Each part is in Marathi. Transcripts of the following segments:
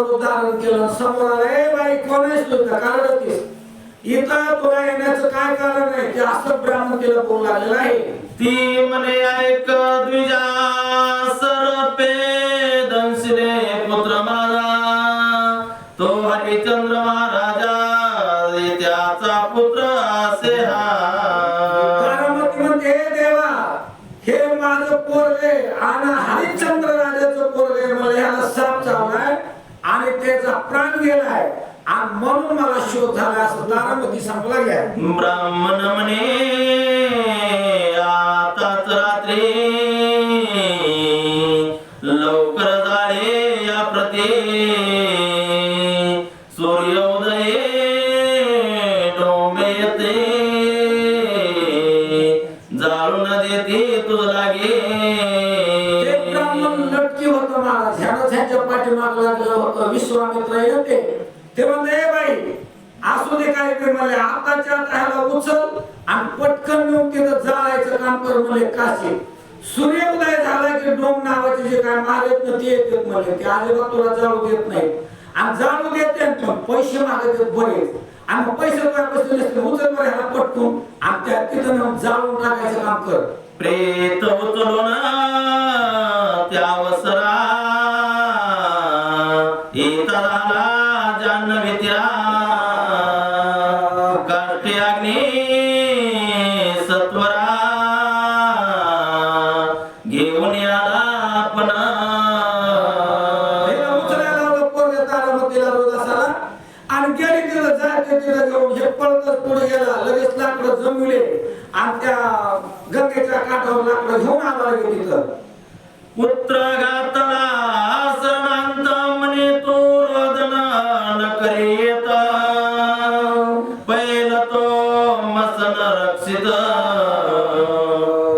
ब्राह्मणाचं धारण केलं समोर रे बाई कोण आहेस तू का रडतेस इथं तुला येण्याचं काय कारण आहे? ते असं ब्राह्मण तिला बोलू लागलेलं आहे ती म्हणे ऐक द्विजा शोध झाला तारामती सांगला घ्या ब्राह्मण म्हणे आताच रात्री लवकर झाले या प्रती. सूर्योदय डोंबे येते. जाळून देते तुझ लागे ते ब्राह्मण लटकी होतं महाराज ह्यानं ह्याच्या पाठीमाग लागलं होतं विश्वामित्र येते ते म्हणले "ए बाई असू दे काय ते म्हणले आताच्या आता ह्याला उचल आणि पटकन नेऊन तिथं जाळायचं काम कर म्हणले काशी सूर्योदय झाला की डोंग नावाचे जे काय मारत ना ते येतात म्हणले. ते आले अजिबात तुला जाळू देत नाही आणि जाळू देत पण पैसे मागत बरे आणि पैसे काय पैसे नसते उचल बरं ह्याला पटकून. आणि त्या तिथं नेऊन जाळून टाकायचं काम कर. प्रेत उचलो ना त्या वसरा इतराला जान्हवी तिला लाकडं घेऊन आला लगे तिथं. पुत्र घातला सर्वांत म्हणे तो रोदन न करीत. पहिल तो मसन रक्षित.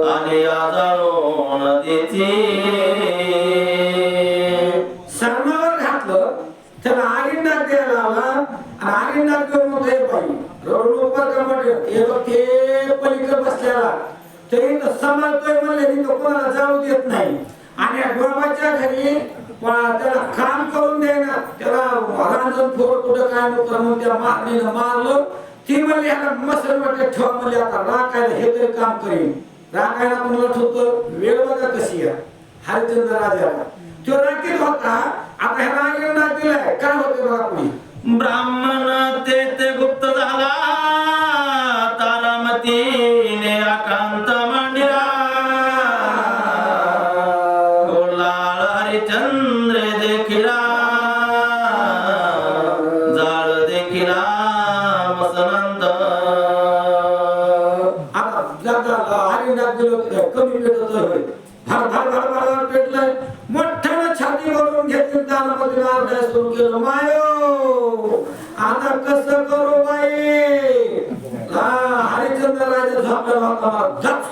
आणि आजाळून देची शर्मावर घातलं त्याला आगिंडा द्यायला लावला आणि आगिंडा घेऊन म्हणतो, "ए बाई रडू नको का म्हटलं ते बघ ते पलीकडे बसलेला ते इथं सांभाळतोय म्हणले मी तो कोणाला जाऊ देत नाही. आणि या घरी त्याला काम करून द्यायना त्याला रांजण फोड कुठं काय नव्हतं म्हणून त्या मारणीनं मारलं. ती म्हणली ह्याला मसल वाटत ठेवा म्हणले आता राखायला हे तरी काम करीन. राखायला तुम्हाला ठेवतं वेळ बघा कशी आहे. हरिचंद्र राजाला. तो राखीत होता. आता ह्याला आगिंडा दिलाय. काय होते बघा कोणी ब्राह्मण ते ते गुप्त झाला.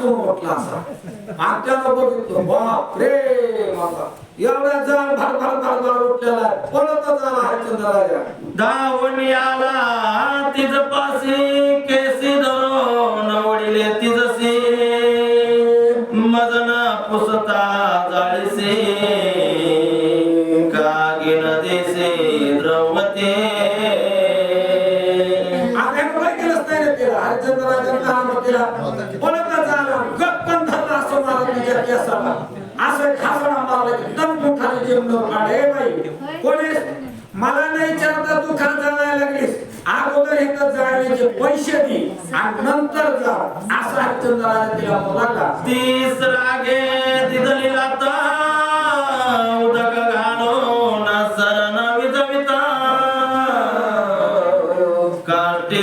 झटकून उठला असा आणि बघितलं बाप रे बाबा एवढ्या जाळ भर भर भर भर उठलेला पळतच आला हरिचंद्र राजा धावून याला तिज पासी केसी धरून वडिले तिजसे मदन पुसता जाळीसे कागिन देसे द्रवते आता हे. काय केलंच नाही रे तिला असं मारत तिच्या केसाला असं खासडा मारला की दम खाली जेवण काढे बाई कोणी मला नाही. विचारता तू खा जायला लागलीस अगोदर इथं जाण्याचे पैसे दे आणि नंतर जा असा हरिचंद्र तिला बोलायला तीस रागे तिथलीला उदक घालून सरण विजविता काटे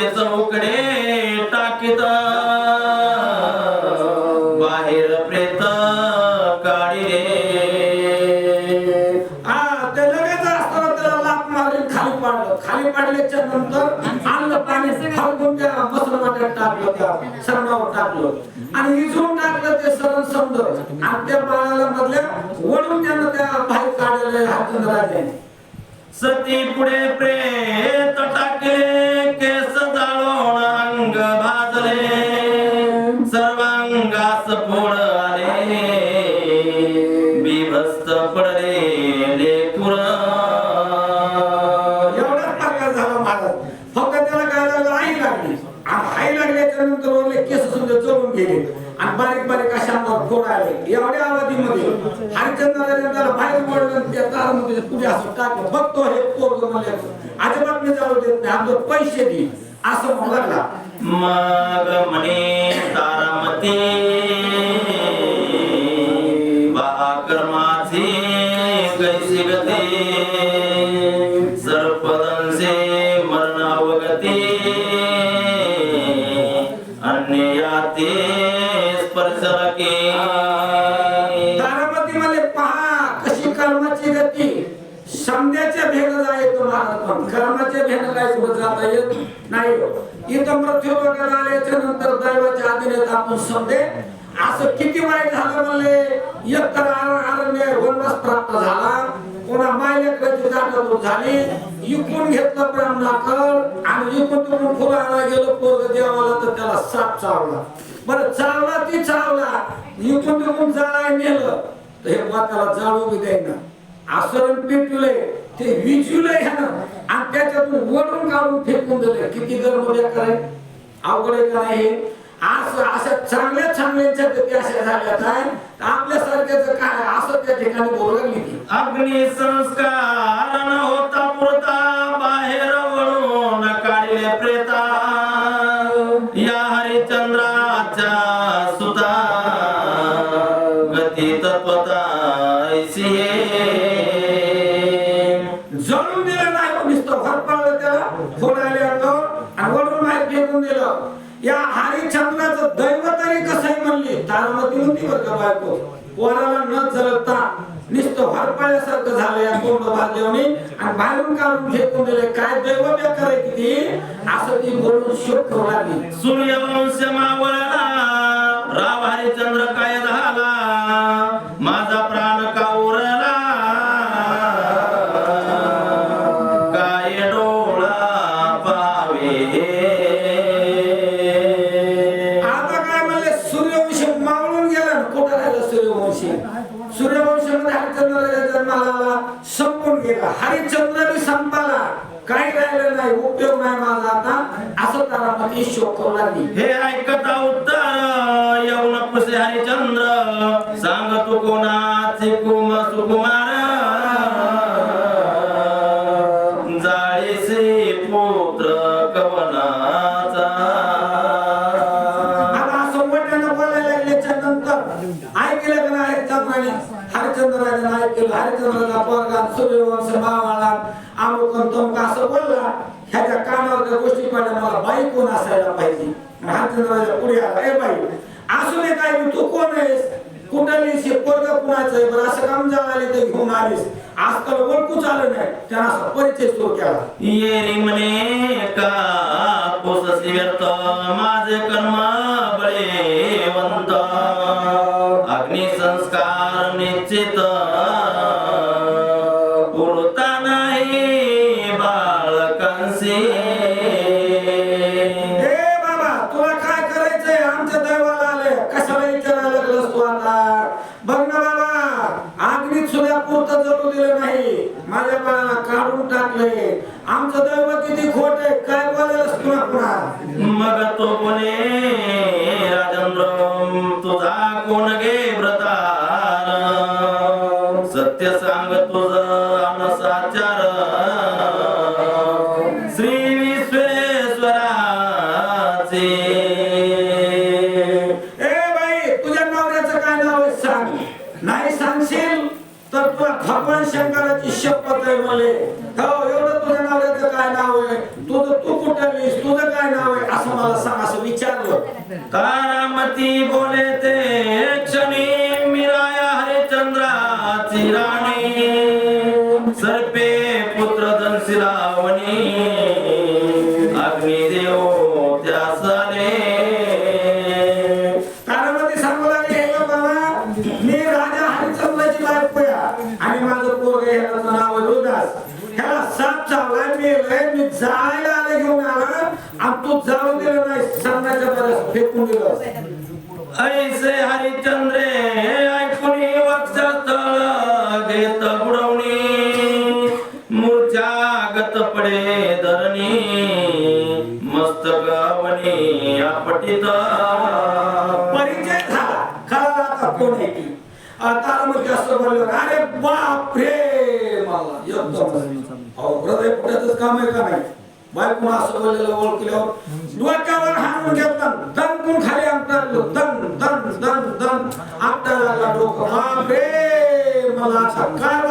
पाणी त्या वस्त्रमध्ये टाकलं त्या सरणावर टाकलं आणि इजून टाकलं ते सरण समज आणि त्या बाळाला मधल्या वळून त्यानं त्या बाहेर काढलेले हातून राहिले. सती पुढे प्रेत टाकले केस जाळून अंग भाजले. सर्वांगास फोड आले. बिभस्त पडले लेकुर एवढाच प्रकार झाला महाराज फक्त त्याला काय लागलं आई लागली आणि आई लागल्याच्या नंतर वरले केस सुद्धा जळून गेले आणि बारीक बारीक अशा अंगावर फोड आले एवढ्या अवधीमध्ये त्याला बाहेर पडलं त्या दारामध्ये पुढे असं टाकलं. बघतो हे पोरग म्हणले अजिबात मी जाऊ देत नाही. आमचं पैसे दे असं म्हणू लागला मग म्हणे तारामती कर्माचे कैसे गते सर्पदंसे मरणावगती अन्याते स्पर्शरके के समजाच्या भेग जायचं महाराज पण कर्माच्या भेग सोबत जाता म्हणजे येत नाही हो. इथं मृत्यू वगैरे आल्याच्यानंतर दैवाच्या अधीनेत आपण समजे. असं किती वाईट झालं म्हणले? एकतर अरण्य वनवास प्राप्त झाला. कोणा मायलेकराची जागा झाली. इकून घेतलं ब्राह्मणाकड आणि इकून तिकून फुलाला गेलो. पोरग देवाला तर त्याला साप चावला. बरं चावला ती चावला. इकून तिकून जाळा नेलं. तर हे बुवा त्याला जाळू बी द्यायना. आसरण पेटले ते विजूले ह्यानं. आणि त्याच्यातून वडून काढून फेकून दिले किती गरम कराय अवघड आहे का नाही असं अशा चांगल्या चांगल्याच्या गती अशा झाल्या काय आपल्यासारख्याच काय? असं त्या ठिकाणी बोलू लागली अग्नि संस्कार हरिचंद्राचं कसं कसंही म्हणली? तारामती होती बरं का बायको? पोराला न जळता नुसतं हरपाळ्यासारखं झालं या कोंड भाजल्याने आणि बाहेरून काढून फेकून दिले. काय दैव बेकार आहे किती? असं ती बोलून शोक करू लागली. सूर्यवंश मावळला राव हरिचंद्र काय झाला? माझा नाही माझा आता असं तारामती शोक करू लागली. हे ऐकता उत्तर येऊन पुसे हरिचंद्र. सांग तू कोणाचे कुम सुकुमार? जाळीसे पुत्र कवनाचा. आता असं मोठ्यानं बोलायला लागल्याच्या नंतर ऐकलं का नाही हरिचंद्राने? हरिचंद्राने ऐकलं. हरिचंद्राचा पोरगा सूर्यवंश मावाळा अमुक तमुक असं बोलला ह्याच्या गोष्टी पाहिल्या मला बाई कोण असायला पाहिजे? हरिचंद्राच्या पुढे आला. ए बाई असू दे काय तू कोण आहेस? कुठली शे पोरग कुणाचं आहे? बरं असं काम झालं तर घेऊन आलीस. आजकाल ओळखूच आलं नाही. त्यांना असा परिचय सुरू केला. येरी म्हणे का पोससी व्यर्थ माझे कर्म बळेवंत. अग्नि संस्कार निश्चित किती खोट आहे? काय बोलायलास तुला पुन्हा मग तो कोणे? राजेंद्र तुझा कोण गे व्रतार? सत्य सांग तुझ अनसाचार श्री विश्वेश्वराचे. ए बाई तुझ्या नवऱ्याचं काय नाव आहे सांग. नाही सांगशील तर तुला भगवान शंकराची शपथ आहे मले हो एवढं तुझ्या नवऱ्याचं काय नाव आहे? तुझं तू कुठं तुझं काय नाव आहे? असं मला सांग असं विचारलं तारामती बोले ते क्षणी मिराया हरिचंद्राची राणी. सर्पे पुत्र धनशिरावणी अग्निदेव त्यास आले तारामध्ये सांगू लागले हे बाबा मी राजा हरिचंद्राची बायको आणि माझं पोरग ह्याचं नाव आहे साप चावलाय मेलय मी जायला आले घेऊन आला आणि तू जाऊ दिलं नाही सांगण्याच्या बरं फेकून दिलं ऐसे हरिचंद्रे ऐकून वक्षस्थळ घेत बुडवणी मूर्छागत पडे धरणी मस्तक अवनी आपटित परिचय झाला कळला आता कोण आहे ती आता मग जास्त बोललो अरे बाप रे मला हृदय फुटायचंच काम आहे का नाही? बायकोन असं बोललेलं ओळखल्यावर डोक्यावर हाणून घेतला दणकून खाली अंतरलो दन दन दन दन डोकं रे मला आता काय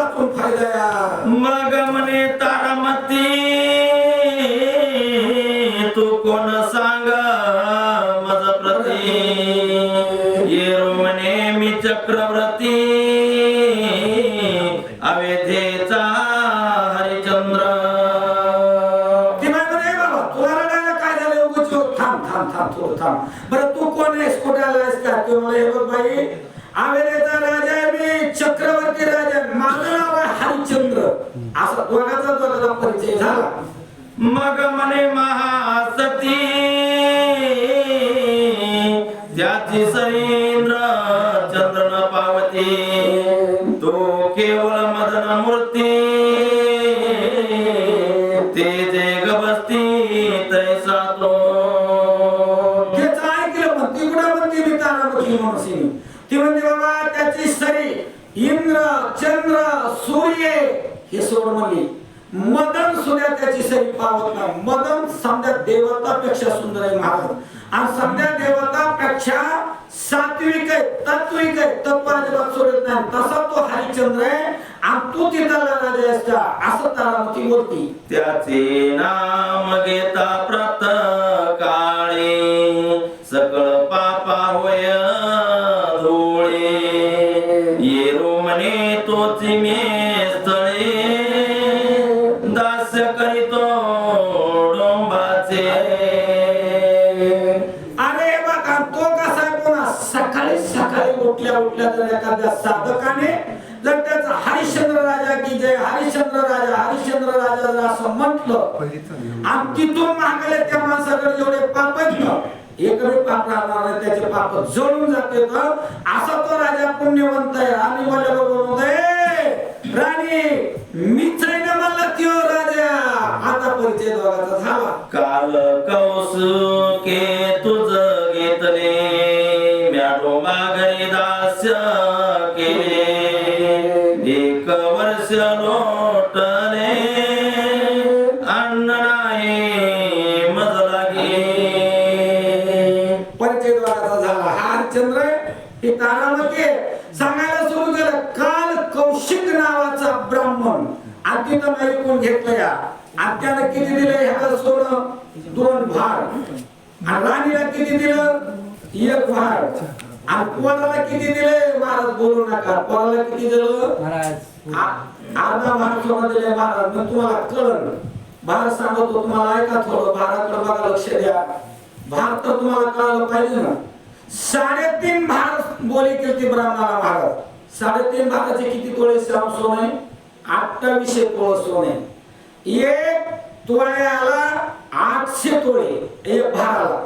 बरं तू कोण आहेस? कुठे आलायस का ते मला हे बघ बाई. आवेरेचा राजा आहे मी चक्रवर्ती राजा माझं नाव आहे हरिश्चंद्र. असा दोघाचा दोघाचा परिचय झाला. मग म्हणे महासती त्याची सरींद्र चंद्रन पावती तो केवळ मदन मूर्ती आणि समजा देवतापेक्षा सात्विक आहे तात्विक आहे. तत्व अजिबात सोडत नाही. तसा तो हरिश्चंद्र आहे आणि तू तिथला राजा असता. असं तारामती बोलती त्याचे नाम घेता प्रत काळे. एखाद्या साधकाने जर त्याचा हरिश्चंद्र राजा की जय हरिश्चंद्र राजा हरिश्चंद्र राजा जर असं म्हटलं आणि तिथून मागले त्या माणसाकडे जेवढे पाप एकही पाप राहणार नाही त्याचे पाप जळून जाते तर असा तो राजा पुण्यवंत आहे. आणि मला बरोबर राणी मीच आहे ना मला त्यो राजा. आता परिचय दोघाचा झाला. काल कौसुके तुझ घेतले. म्याडो माघरी दास्य केले एक वर्ष लोटले अन्न नाही मज लागे. परिचय झाला. हा हरिश्चंद्र हे तारामती आहे. सांगायला सुरू केलं. काल कौशिक नावाचा ब्राह्मण आत्तीनं ऐकून घेतलं या आणि किती दिलं ह्याला सोनं दोन भार. आणि राणीला किती दिलं? एक भार. आणि पोराला किती दिले महाराज बोलू नका. पोराला किती दिलं? अर्धा दिले महाराज मग तुम्हाला कळलं. भार सांगतो तुम्हाला ऐका थोडं भाराकडे बघा लक्ष द्या. भार तर तुम्हाला कळायला पाहिजे ना. साडेतीन भार बोली केली ब्राह्मणाला महाराज. साडेतीन भाराचे किती तोळे श्याम सोने? अठ्ठावीसशे तोळ सोने. एक तोळ्याला आठशे तोळे एक भाराला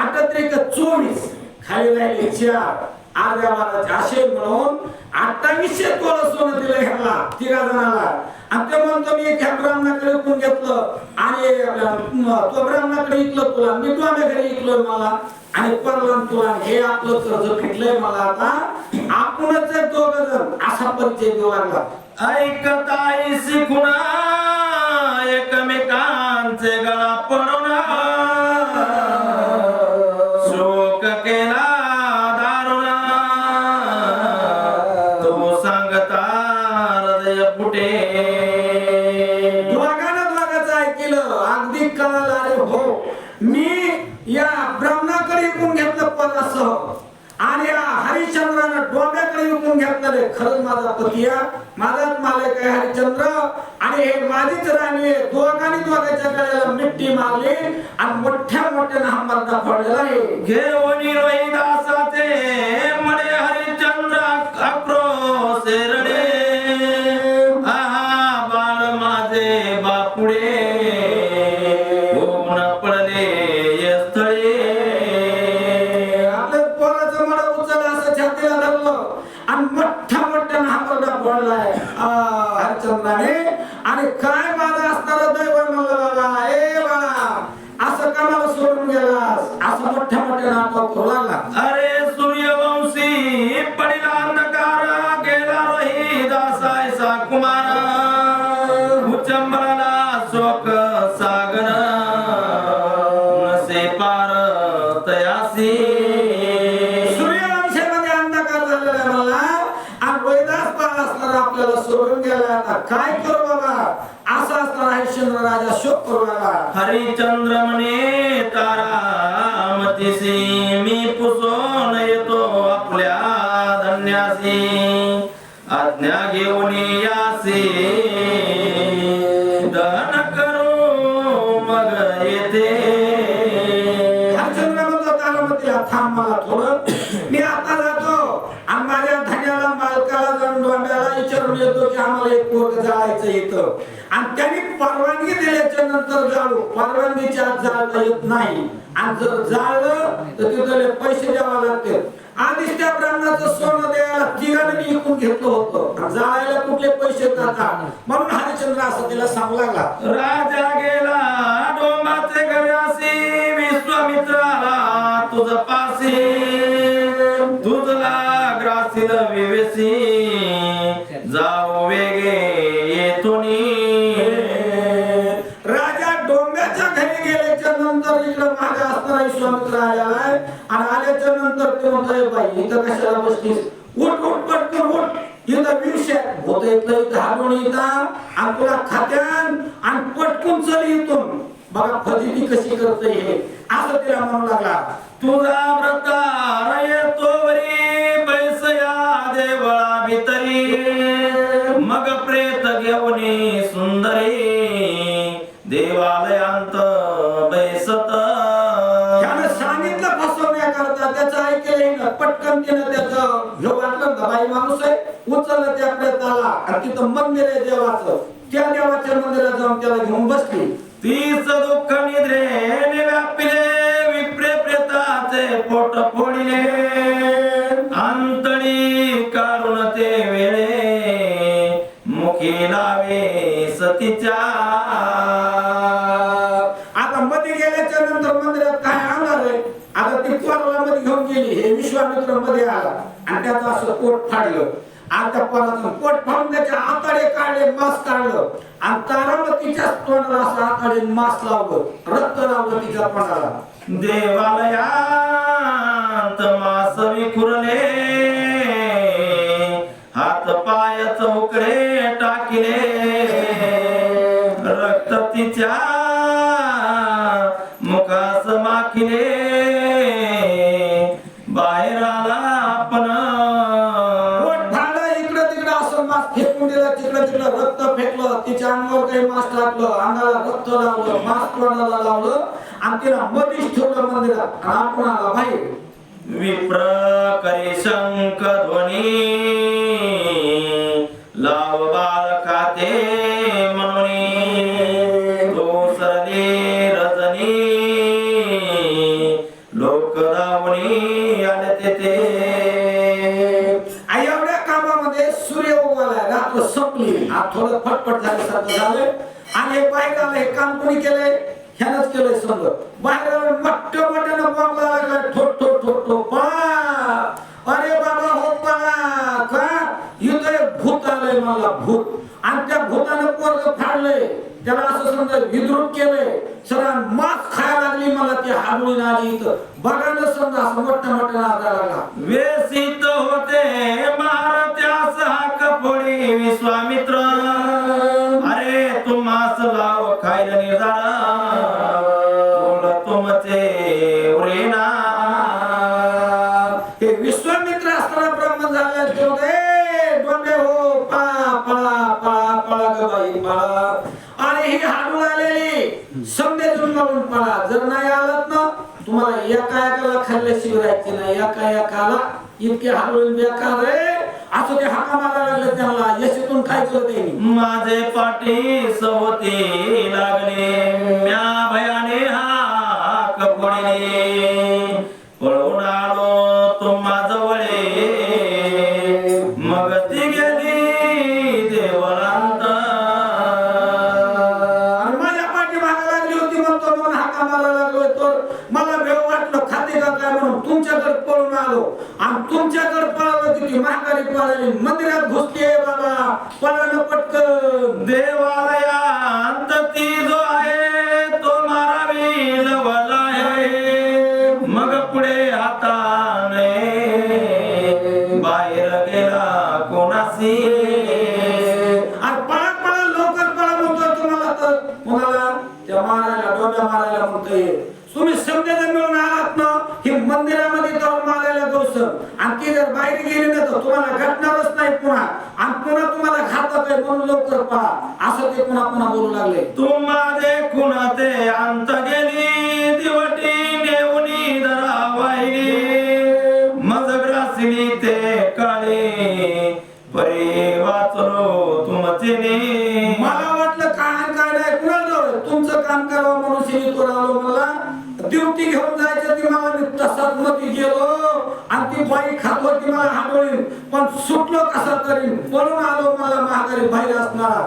आठ त्रिक चोवीस. खाली राहिले चार अर्ध्या भाराचे असे म्हणून अठ्ठावीसशे तोळ सोनं दिलं ह्याला तिघा जणाला. आणि ते म्हणतो मी ह्या ब्राह्मणाकडे विकून घेतलं. आणि तो ब्राह्मणाकडे इकलं तुला. मी तुझ्या घरी इकलो मला. आणि परला तुला. हे आपलं कर्ज फिटलंय मला आता. आपणच दोघ जण. असा परिचय देऊ लागला. ऐकताई शिकुणा एकमेकांचे गळा पडून पदासह आणि या हरिश्चंद्रानं डोंब्याकडे विकून घेतलेले खरंच माझा पती आहे, माझाच मालक आहे हरिश्चंद्र. आणि हे माझीच राणी आहे. दोघांनी दोघांच्या गळ्याला मिट्टी मारली आणि मोठ्या मोठ्या हा मर्दा फोडलेला आहे. घेऊन रोहिदासाचे म्हणे हरिश्चंद्र अक्रोश मोठ्या मोठ्या नाटक करू लागला. अरे सूर्यवंशी पडिला अंधकार गेला रही दासायसा कुमार शोक सागर नसे पार तयासी. सूर्यवंशामध्ये अंधकार झालेला मला आणि वैदास पाळ असणार आपल्याला सोडून गेला. काय करू बाबा? हरिश्चंद्र राजा शोक करू लागला हरिचंद्र म्हणे तारामतीसी मी पुसून येतो आपल्या धन्यासी. आज्ञा घेऊन यासी. दहन करू मग येते. हरिश्चंद्र म्हणतो तारामतीला थांब मला थोडं मी आता जातो आणि माझ्या धन्याला मालकाला जाऊन डोंब्याला विचारून येतो की आम्हाला एक पोरग जायचं येतं आणि त्यांनी परवानगी दिल्याच्या नंतर जाळू परवानगीच्या आज जाळता येत नाही. आणि जर जाळलं तर तिथले पैसे द्यावा लागते आधीच त्या ब्राह्मणाचं सोनं द्यायला तिघांनी विकून घेतलं होतं. आणि जाळायला कुठले पैसे जातात म्हणून हरिचंद्र असं तिला सांगू लागला. राजा गेला डोंबाचे घरासी विश्वामित्र आला तुझ पासी. तुझला ग्रासील विवेसी. जाऊ वेगे येतोनी राजा डोंब्याच्या घरी गेल्याच्यानंतर इकडे मागे असणारा विश्वामित्र आलेला आहे. आणि आल्याच्यानंतर ते म्हणतोय बाई इथं कशाला बसलीस उठ उठ पटकन उठ. इथं विषय होत इथं इथं हाडून इथं आणि तुला खात्यान आणि पटकून चल इथून. बघा फजिती कशी करते हे. असं तिला म्हणू लागला. तुझा व्रता येतो वरी पैसया देवळा भितरी. घेऊन सुंदरी देवालयांत बैसत. त्यानं सांगितलं फसवण्याकरता त्याचं ऐकलं ना पटकन तिनं त्याचं हे वाटलं ना बाई माणूस आहे उचललं त्या प्रेताला. आणि तिथं मंदिर आहे देवाचं. त्या देवाच्या मंदिरात जाऊन त्याला घेऊन बसली. तीच दुःख निद्रेने व्यापिले विप्रे प्रेताचे पोट फोडिले. आता घेऊन गेली. हे विश्वामित्रमध्ये आला. आणि त्याचं असं पोट फाडलं. आणि त्या पोराचं पोट फाडून त्याच्या आताडे काढले मास काढलं. आणि तारामतीच्या तोंडाला असं आताडे मास लावलं. रक्त लावलं तिच्या तोंडाला. देवालयात मास विखुरले हात पाय चौकडे टाकिले. टाकलं अंगाला रक्त लावलं मांस तोंडाला लावलं आणि तिला मधीच ठेवलं मंदिरात. आणि आपण आला बाहेर विप्र करी शंख ध्वनी लाव बाळ खाते म्हणून तो सरले रजनी लोक धावणी आले तेथे एवढ्या कामामध्ये सूर्य उगवलाय रात्र संपली. आज थोडं फटफट झाल्यासारखं झालंय. आणि हे बाहेर आलं हे काम कोणी केलंय ह्यानंच केलंय समज बाहेर आलं मोठ्या मोठ्यानं बॉम्ब लागला ठोट ठोट ठोट ठोट अरे बाबा हो पळा का? इथं भूत आलंय मला भूत. आणि त्या भूतानं पोरग फाडलंय. त्याला असं समजा विद्रूप केलंय. सगळा मास खायला लागली मला ती हाडून आली इथं. बघा न समजा असं मोठ्या मोठ्या नादा लागला. वेसित होते महाराजास हाक फोडी विश्वामित्र लाव खायला निर्धारा कोण तुमचे उरेना हे विश्वामित्र असताना ब्रह्म झाले ते म्हणते, हो, हो. पा पळा पळा पळा ग बाई पळा. आणि ही हाडून आलेली समजेजून म्हणून पळा. जर नाही आलात ना तुम्हाला एका एकाला खाल्ल्याशिवाय राहायचे नाही. एका एकाला इतके हाडून बेकार आहे. असं ते हाका मागा लागले त्यांना यशीतून काय केलं माझे पाठी सवती लागले. म्या भयाने हाक पडले आणि तुमच्याकडे पळालो की ती महागारी पळाली मंदिरात घुसली बाबा. पळालं पटकन. देवालयात ती जो आहे तो मारावी लवला मग पुढे हाताने बाहेर गेला आणि पळा पळा लवकर पळा तुम्हाला तर. त्या मारायला डोब्या मारायला म्हणतोय गोष्ट आणि ती जर बाहेर गेली ना तर तुम्हाला घटणारच नाही पुन्हा. आणि पुन्हा तुम्हाला घातक आहे म्हणून लवकर पळा असं ते पुन्हा पुन्हा बोलू लागले. तुम्हा देखून ते अंत गेली दिवटी नेऊनी धरावाहिली मज ग्रासली ते काळी परी वाचलो तुमचे मला वाटलं काय काय नाही कुणाला तुमचं काम करावं म्हणून सिनीतवर आलो मला ड्युटी घेऊन जायचं ती मला तसाच मध्ये गेलो. आणि ती बाई खात होती मला हाडोळी पण सुटलो कसा तरी? पळून आलो मला महागारी बाहेर असणार.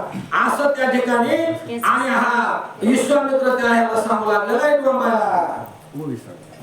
असं त्या ठिकाणी आणि हा विश्वामित्र त्या ह्याला सांगू लागलेला आहे डोंबाला